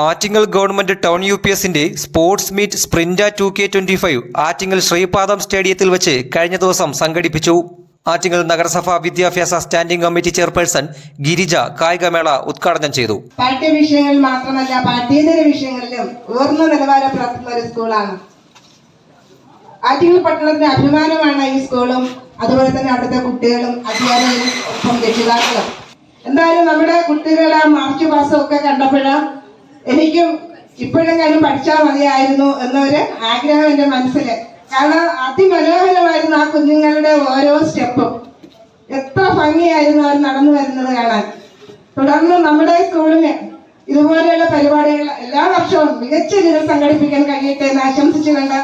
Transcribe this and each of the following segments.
Attingal government town U P എസിന്റെ sports meet sprint two K twenty five Attingal Sreepadam സ്റ്റേഡിയത്തിൽ വെച്ച് കഴിഞ്ഞ ദിവസം സംഘടിപ്പിച്ചു. ആറ്റിങ്ങൽ നഗരസഭാ വിദ്യാഭ്യാസ സ്റ്റാൻഡിംഗ് കമ്മിറ്റി ചെയർപേഴ്സൺ ഗിരിജ കായികമേള ഉദ്ഘാടനം ചെയ്തു. പാഠ്യവിഷയങ്ങളിൽ മാത്രമല്ല പാഠ്യേതര വിഷയങ്ങളിലും ഉയർന്ന നിലവാരം പുലർത്തുന്ന ഒരു സ്കൂളാണ്. ആറ്റിങ്ങൽ പട്ടണത്തിന് അഭിമാനമാണ് ഈ സ്കൂളും അതുപോലെ തന്നെ അവിടുത്തെ കുട്ടികളും അധ്യാപകരും ഒപ്പം രക്ഷിതാക്കളും. എന്തായാലും നമ്മുടെ കുട്ടികളെ മാർച്ച് മാസം ഒക്കെ എനിക്കും ഇപ്പോഴെങ്കിലും പഠിച്ചാൽ മതിയായിരുന്നു എന്നൊരു ആഗ്രഹം എന്റെ മനസ്സിൽ. കാരണം അതിമനോഹരമായിരുന്നു ആ കുഞ്ഞുങ്ങളുടെ ഓരോ സ്റ്റെപ്പും. എത്ര ഭംഗിയായിരുന്നു അവർ നടന്നു വരുന്നത് കാണാൻ. തുടർന്ന് നമ്മുടെ സ്കൂളിന് ഇതുപോലെയുള്ള പരിപാടികൾ എല്ലാ വർഷവും മികച്ച രീതിയിൽ സംഘടിപ്പിക്കാൻ കഴിയട്ടെ എന്ന് ആശംസിച്ചുകൊണ്ട്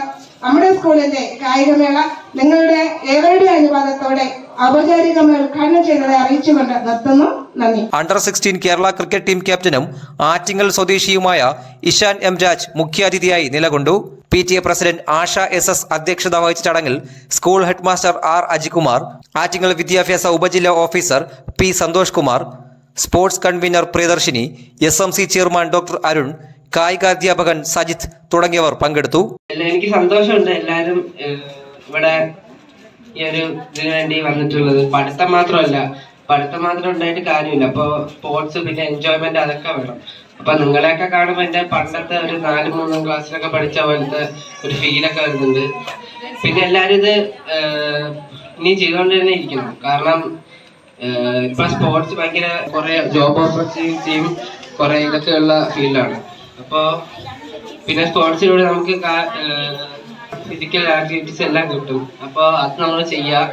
നമ്മുടെ സ്കൂളിന്റെ കായികമേള നിങ്ങളുടെ ഏവരുടെ അനുവാദത്തോടെ ഔപചാരികമായി ഉദ്ഘാടനം ചെയ്തதை അറിയിച്ചുകൊണ്ട് നിർത്തുന്നു. നന്ദി. Under sixteen Kerala cricket team ക്യാപ്റ്റനും ആറ്റിങ്ങൽ സ്വദേശിയുമായ ഇഷാൻ എം രാജ് മുഖ്യാതിഥിയായി നിലകൊണ്ടു. P T A president Asha S S അധ്യക്ഷത വഹിച്ച ചടങ്ങിൽ school headmaster R Ajikumar Attingal വിദ്യാഭ്യാസ ഉപജില്ലാ officer P Santhosh Kumar sports convener Priyadarshini S M C chairman doctor Arun കായികാധ്യാപകൻ Sajith തുടങ്ങിയവർ പങ്കെടുത്തു. എനിക്ക് സന്തോഷമുണ്ട് എല്ലാവരും ഇവിടെ ഈ ഒരു ഇതിനു വേണ്ടി വന്നിട്ടുള്ളത്. പഠിത്തം മാത്രമല്ല. പഠിത്തം മാത്രം ഉണ്ടായിട്ട് കാര്യമില്ല. അപ്പൊ സ്പോർട്സ് പിന്നെ എൻജോയ്മെന്റ് അതൊക്കെ വേണം. അപ്പൊ നിങ്ങളെയൊക്കെ കാണുമ്പോൾ എന്റെ പണ്ടത്തെ ഒരു നാല് മൂന്നാം ക്ലാസ്സിലൊക്കെ പഠിച്ച പോലത്തെ ഒരു ഫീലൊക്കെ വരുന്നുണ്ട്. പിന്നെ എല്ലാരും ഇത് ഇനി ചെയ്തുകൊണ്ട് തന്നെ ഇരിക്കണം കാരണം ഇപ്പൊ സ്പോർട്സ് ഭയങ്കര കുറെ ജോബ് ഓപ്പർച്യൂണിറ്റിയും കുറെ ഇതൊക്കെയുള്ള ഫീൽഡാണ് അപ്പോ പിന്നെ സ്പോർട്സിലൂടെ നമുക്ക് ഫിസിക്കൽ ആക്ടിവിറ്റീസ് എല്ലാം കിട്ടും. അപ്പോൾ അത് നമ്മൾ ചെയ്യുക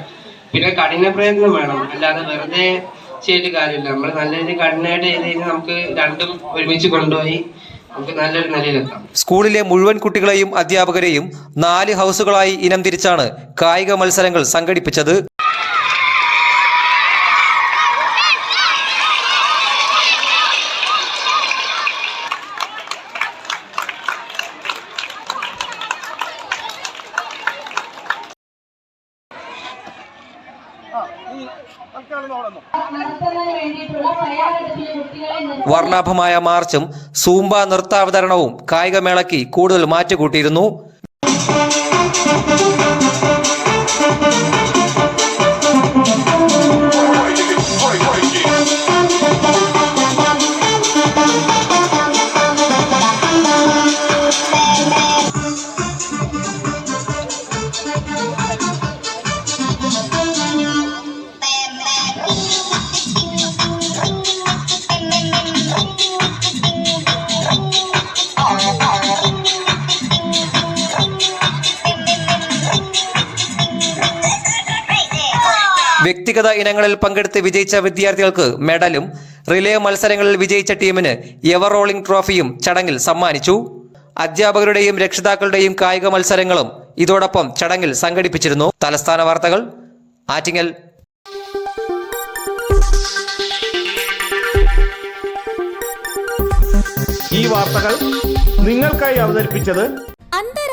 പിന്നെ കഠിന പ്രയത്നം വേണം. അല്ലാതെ വെറുതെ ചെയ്തിട്ട് കാര്യമില്ല. നമ്മൾ നല്ല രീതിയിൽ കഠിനമായിട്ട് ചെയ്ത് കഴിഞ്ഞാൽ നമുക്ക് രണ്ടും ഒരുമിച്ച് കൊണ്ടുപോയി സ്കൂളിലെ മുഴുവൻ കുട്ടികളെയും അധ്യാപകരെയും നാല് ഹൗസുകളായി ഇനം തിരിച്ചാണ് കായിക മത്സരങ്ങൾ സംഘടിപ്പിച്ചത്. വർണാഭമായ മാർച്ചും സൂംബ നൃത്താവതരണവും കായികമേളയ്ക്ക് കൂടുതൽ മാറ്റുകൂട്ടിയിരുന്നു. വ്യക്തിഗത ഇനങ്ങളിൽ പങ്കെടുത്ത് വിജയിച്ച വിദ്യാർത്ഥികൾക്ക് മെഡലും റിലേ മത്സരങ്ങളിൽ വിജയിച്ച ടീമിന് എവർ റോളിംഗ് ട്രോഫിയും ചടങ്ങിൽ സമ്മാനിച്ചു. അധ്യാപകരുടെയും രക്ഷിതാക്കളുടെയും കായിക മത്സരങ്ങളും ഇതോടൊപ്പം ചടങ്ങിൽ സംഘടിപ്പിച്ചിരുന്നു. തലസ്ഥാന വാർത്തകൾ ആറ്റിങ്ങൽ. ഈ വാർത്തകൾ നിങ്ങൾക്കായി അവതരിപ്പിച്ചത്